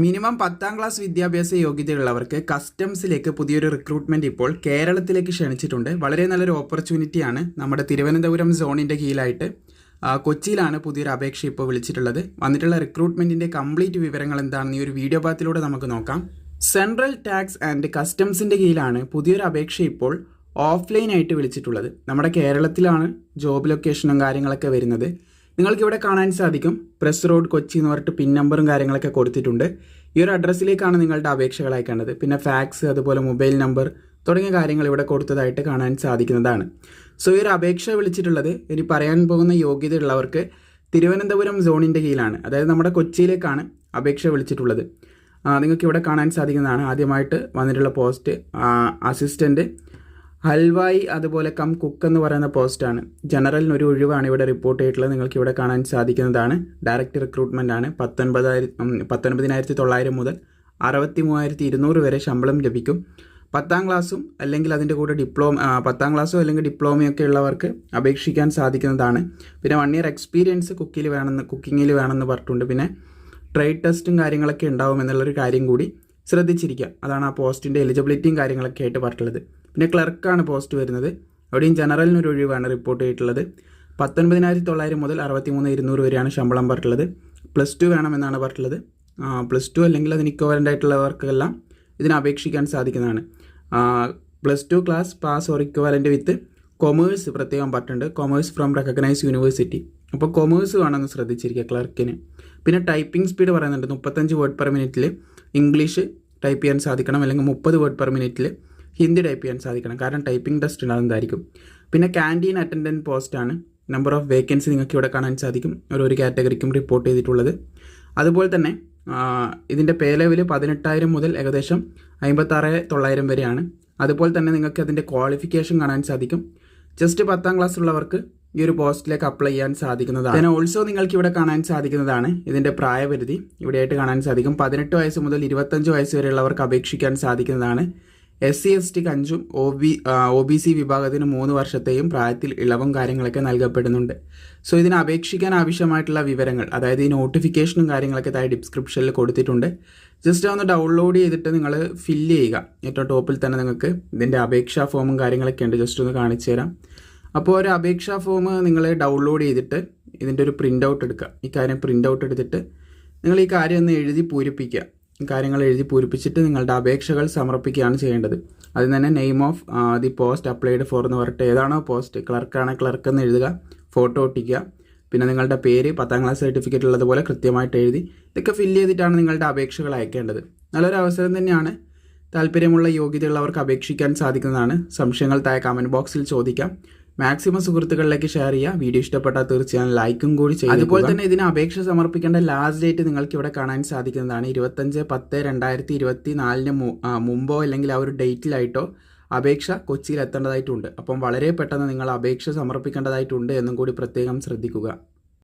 Minimum പത്താം class വിദ്യാഭ്യാസ യോഗ്യതയുള്ളവർക്ക് കസ്റ്റംസിലേക്ക് പുതിയൊരു റിക്രൂട്ട്മെന്റ് ഇപ്പോൾ കേരളത്തിലേക്ക് ക്ഷണിച്ചിട്ടുണ്ട്. വളരെ നല്ലൊരു ഓപ്പർച്യൂണിറ്റിയാണ് നമ്മുടെ തിരുവനന്തപുരം സോണിന്റെ കീഴിലായിട്ട് കൊച്ചിയിലാണ് പുതിയൊരു അപേക്ഷ ഇപ്പോൾ വിളിച്ചിട്ടുള്ളത്. വന്നിട്ടുള്ള റിക്രൂട്ട്മെന്റിന്റെ കംപ്ലീറ്റ് വിവരങ്ങൾ എന്താണെന്ന് ഈ ഒരു വീഡിയോ പാത്തിലൂടെ നമുക്ക് നോക്കാം. സെൻട്രൽ ടാക്സ് ആൻഡ് കസ്റ്റംസിന്റെ കീഴിലാണ് പുതിയൊരു അപേക്ഷ ഇപ്പോൾ ഓഫ്ലൈനായിട്ട് വിളിച്ചിട്ടുള്ളത്. നമ്മുടെ കേരളത്തിലാണ് ജോബ് ലൊക്കേഷനും കാര്യങ്ങളൊക്കെ വരുന്നത്. നിങ്ങൾക്ക് ഇവിടെ കാണാൻ സാധിക്കും. പ്രസ് റോഡ് കൊച്ചി എന്ന് പറഞ്ഞിട്ട് പിൻ നമ്പറും കാര്യങ്ങളൊക്കെ കൊടുത്തിട്ടുണ്ട്. ഈ ഒരു അഡ്രസ്സിലേക്കാണ് നിങ്ങളുടെ അപേക്ഷകൾ അയക്കേണ്ടത്. പിന്നെ ഫാക്സ് അതുപോലെ മൊബൈൽ നമ്പർ തുടങ്ങിയ കാര്യങ്ങൾ ഇവിടെ കൊടുത്തതായിട്ട് കാണാൻ സാധിക്കുന്നതാണ്. സോ ഈ ഒരു അപേക്ഷ വിളിച്ചിട്ടുള്ളത് ഇനി പറയാൻ പോകുന്ന യോഗ്യതയുള്ളവർക്ക് തിരുവനന്തപുരം സോണിന്റെ കീഴിലാണ്. അതായത് നമ്മുടെ കൊച്ചിയിലേക്കാണ് അപേക്ഷ വിളിച്ചിട്ടുള്ളത്. നിങ്ങൾക്ക് ഇവിടെ കാണാൻ സാധിക്കുന്നതാണ്. ആദ്യമായിട്ട് വന്നിട്ടുള്ള പോസ്റ്റ് അസിസ്റ്റന്റ് ഹൽവായി അതുപോലെ കം കുക്ക് എന്ന് പറയുന്ന പോസ്റ്റാണ് ജനറലിന് ഒരു ഒഴിവാണ് ഇവിടെ റിപ്പോർട്ട് ചെയ്തിട്ടുള്ളത്. നിങ്ങൾക്ക് ഇവിടെ കാണാൻ സാധിക്കുന്നതാണ്. ഡയറക്റ്റ് റിക്രൂട്ട്മെന്റ് ആണ്. പത്തൊൻപതായിരം പത്തൊൻപതിനായിരത്തി തൊള്ളായിരം മുതൽ അറുപത്തി മൂവായിരത്തി ഇരുന്നൂറ് വരെ ശമ്പളം ലഭിക്കും. പത്താം ക്ലാസ്സും അല്ലെങ്കിൽ അതിന്റെ കൂടെ ഡിപ്ലോമ പത്താം ക്ലാസ്സും അല്ലെങ്കിൽ ഡിപ്ലോമയൊക്കെ ഉള്ളവർക്ക് അപേക്ഷിക്കാൻ സാധിക്കുന്നതാണ്. പിന്നെ വൺ ഇയർ എക്സ്പീരിയൻസ് കുക്കിൽ വേണമെന്ന് കുക്കിങ്ങിൽ വേണമെന്ന് പറഞ്ഞിട്ടുണ്ട്. പിന്നെ ട്രേഡ് ടെസ്റ്റും കാര്യങ്ങളൊക്കെ ഉണ്ടാവും എന്നുള്ളൊരു കാര്യം കൂടി ശ്രദ്ധിച്ചിരിക്കുക. അതാണ് ആ പോസ്റ്റിന്റെ എലിജിബിലിറ്റിയും കാര്യങ്ങളൊക്കെ ആയിട്ട് പറഞ്ഞിട്ടുള്ളത്. പിന്നെ ക്ലർക്കാണ് പോസ്റ്റ് വരുന്നത്. അവിടെയും ജനറലിന് ഒരു ഒഴിവാണ് റിപ്പോർട്ട് ചെയ്തിട്ടുള്ളത്. പത്തൊൻപതിനായിരത്തി തൊള്ളായിരം മുതൽ അറുപത്തി മൂന്ന് ഇരുന്നൂറ് വരെയാണ് ശമ്പളം പറഞ്ഞിട്ടുള്ളത്. പ്ലസ് ടു വേണമെന്നാണ് പറഞ്ഞിട്ടുള്ളത്. പ്ലസ് ടു അല്ലെങ്കിൽ അതിന് ഇക്വലന്റ് ആയിട്ടുള്ളവർക്കെല്ലാം ഇതിന് അപേക്ഷിക്കാൻ സാധിക്കുന്നതാണ്. Plus two class pass or equivalent with commerce പ്രത്യേകം പറഞ്ഞിട്ടുണ്ട്. കൊമേഴ്സ് ഫ്രം റെക്കഗ്നൈസ് യൂണിവേഴ്സിറ്റി അപ്പോൾ കൊമേഴ്സ് വേണമെന്ന് ശ്രദ്ധിച്ചിരിക്കുക ക്ലർക്കിന്. പിന്നെ ടൈപ്പിംഗ് സ്പീഡ് പറയുന്നുണ്ട്. മുപ്പത്തഞ്ച് വേർഡ് പെർ മിനിറ്റിൽ ഇംഗ്ലീഷ് ടൈപ്പ് ചെയ്യാൻ സാധിക്കണം. അല്ലെങ്കിൽ മുപ്പത് വേർഡ് പെർ മിനിറ്റിൽ ഹിന്ദി ടൈപ്പ് ചെയ്യാൻ സാധിക്കണം. കാരണം ടൈപ്പിംഗ് ടെസ്റ്റ് ഉണ്ടാകുന്നതായിരിക്കും. പിന്നെ ക്യാന്റീൻ അറ്റൻഡന്റ് പോസ്റ്റാണ് നമ്പർ ഓഫ് വേക്കൻസി നിങ്ങൾക്ക് ഇവിടെ കാണാൻ സാധിക്കും. ഓരോരു കാറ്റഗറിക്കും റിപ്പോർട്ട് ചെയ്തിട്ടുള്ളത്. അതുപോലെ തന്നെ ഇതിന്റെ പേ ലെവൽ പതിനെട്ടായിരം മുതൽ ഏകദേശം അമ്പത്താറ് തൊള്ളായിരം വരെയാണ്. അതുപോലെ തന്നെ നിങ്ങൾക്ക് അതിന്റെ ക്വാളിഫിക്കേഷൻ കാണാൻ സാധിക്കും. ജസ്റ്റ് പത്താം ക്ലാസ് ഉള്ളവർക്ക് ഈ ഒരു പോസ്റ്റിലേക്ക് അപ്ലൈ ചെയ്യാൻ സാധിക്കുന്നതാണ്. പിന്നെ ഓൾസോ നിങ്ങൾക്ക് ഇവിടെ കാണാൻ സാധിക്കുന്നതാണ് ഇതിന്റെ പ്രായപരിധി. ഇവിടെയായിട്ട് കാണാൻ സാധിക്കും. പതിനെട്ട് വയസ്സ് മുതൽ ഇരുപത്തഞ്ച് വയസ്സ് വരെയുള്ളവർക്ക് അപേക്ഷിക്കാൻ സാധിക്കുന്നതാണ്. എസ് സി എസ് ടിക്ക് അഞ്ചും O B O B C വിഭാഗത്തിന് മൂന്ന് വർഷത്തെയും പ്രായത്തിൽ ഇളവും കാര്യങ്ങളൊക്കെ നൽകപ്പെടുന്നുണ്ട്. സോ ഇതിന് അപേക്ഷിക്കാൻ ആവശ്യമായിട്ടുള്ള വിവരങ്ങൾ അതായത് ഈ നോട്ടിഫിക്കേഷനും കാര്യങ്ങളൊക്കെ താഴെ ഡിസ്ക്രിപ്ഷനിൽ കൊടുത്തിട്ടുണ്ട്. ജസ്റ്റ് ഒന്ന് ഡൗൺലോഡ് ചെയ്തിട്ട് നിങ്ങൾ ഫില്ല് ചെയ്യുക. ഏറ്റവും ടോപ്പിൽ തന്നെ നിങ്ങൾക്ക് ഇതിന്റെ അപേക്ഷാ ഫോമും കാര്യങ്ങളൊക്കെ ഉണ്ട്. ജസ്റ്റ് ഒന്ന് കാണിച്ചു തരാം. അപ്പോൾ ഒരു അപേക്ഷാ ഫോം നിങ്ങൾ ഡൗൺലോഡ് ചെയ്തിട്ട് ഇതിന്റെ ഒരു പ്രിന്റ് ഔട്ട് എടുക്കുക. ഈ കാര്യം പ്രിന്റ് ഔട്ട് എടുത്തിട്ട് നിങ്ങൾ ഈ കാര്യം ഒന്ന് എഴുതി പൂരിപ്പിക്കുക. കാര്യങ്ങൾ എഴുതി പൂരിപ്പിച്ചിട്ട് നിങ്ങളുടെ അപേക്ഷകൾ സമർപ്പിക്കുകയാണ് ചെയ്യേണ്ടത്. അതിൽ തന്നെ name of the post applied for എന്ന് പറഞ്ഞിട്ട് ഏതാണോ പോസ്റ്റ് ക്ലർക്കാണ് ക്ലർക്ക് എന്ന് എഴുതുക ഫോട്ടോ ഒട്ടിക്കുക പിന്നെ നിങ്ങളുടെ പേര് പത്താം ക്ലാസ് സർട്ടിഫിക്കറ്റ് ഉള്ളതുപോലെ കൃത്യമായിട്ട് എഴുതി ഇതൊക്കെ ഫില്ല് ചെയ്തിട്ടാണ് നിങ്ങളുടെ അപേക്ഷകൾ അയക്കേണ്ടത്. നല്ലൊരു അവസരം തന്നെയാണ് താല്പര്യമുള്ള യോഗ്യതയുള്ളവർക്ക് അപേക്ഷിക്കാൻ സാധിക്കുന്നതാണ്. സംശയങ്ങൾ താഴെ കമന്റ് ബോക്സിൽ ചോദിക്കാം. മാക്സിമം സുഹൃത്തുക്കളിലേക്ക് ഷെയർ ചെയ്യുക. വീഡിയോ ഇഷ്ടപ്പെട്ടാൽ തീർച്ചയായും ലൈക്കും കൂടി ചെയ്യുക അതുപോലെ തന്നെ ഇതിന് അപേക്ഷ സമർപ്പിക്കേണ്ട ലാസ്റ്റ് ഡേറ്റ് നിങ്ങൾക്ക് ഇവിടെ കാണാൻ സാധിക്കുന്നതാണ്. ഇരുപത്തഞ്ച് പത്ത് രണ്ടായിരത്തി ഇരുപത്തി നാലിന് മുമ്പോ അല്ലെങ്കിൽ ആ ഒരു ഡേറ്റിലായിട്ടോ അപേക്ഷ കൊച്ചിയിൽ എത്തേണ്ടതായിട്ടുണ്ട്. അപ്പം വളരെ പെട്ടെന്ന് നിങ്ങൾ അപേക്ഷ സമർപ്പിക്കേണ്ടതായിട്ടുണ്ട് എന്നും കൂടി പ്രത്യേകം ശ്രദ്ധിക്കുക.